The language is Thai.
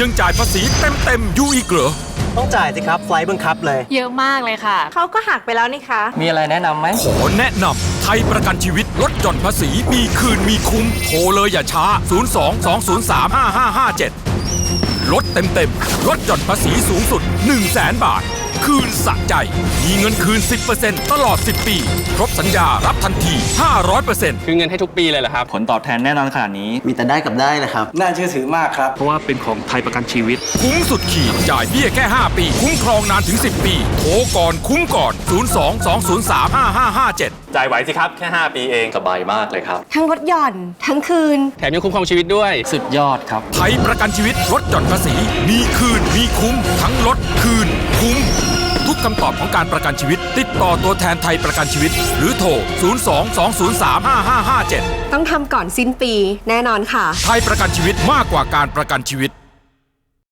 ยังจ่ายภาษีเต็มๆอยู่อีกเหรอ ต้องจ่ายสิครับไฟล์บังคับเลย เยอะมากเลยค่ะ เขาก็หักไปแล้วนี่คะ มีอะไรแนะนำไหม ขอแนะนำไทยประกันชีวิตลดหย่อนภาษีมีคืนมีคุ้มโทรเลยอย่าช้า 02-203-5557 ลดเต็มๆลดหย่อนภาษีสูงสุด 1 0 0 0 0แบาท คืนสะใจ มีเงินคืน 10%ตลอด 10 ปี ครบสัญญารับทันที 500%คือเงินให้ทุกปีเลยเหรอครับ ผลตอบแทนแน่นอนขนาดนี้ มีแต่ได้กับได้เลยครับ น่าเชื่อถือมากครับ เพราะว่าเป็นของไทยประกันชีวิต คุ้มสุดขีด จ่ายเบี้ยแค่ 5 ปี คุ้มครองนานถึง 10 ปี โทรก่อนคุ้มก่อน 02-203-5557 จ่ายไหวสิครับแค่ 5 ปีเอง สบายมากเลยครับ ทั้งลดหย่อน ทั้งคืน แถมยังคุ้มครองชีวิตด้วย สุดยอดครับ ไทยประกันชีวิตลดหย่อนภาษี มีคืน มีคุ้ม ทั้งลดคืน คุ้ม ทุกคำตอบของการประกันชีวิต ติดต่อตัวแทนไทยประกันชีวิต หรือโทร 02-203-5557 ต้องทำก่อนสิ้นปีแน่นอนค่ะ ไทยประกันชีวิตมากกว่าการประกันชีวิต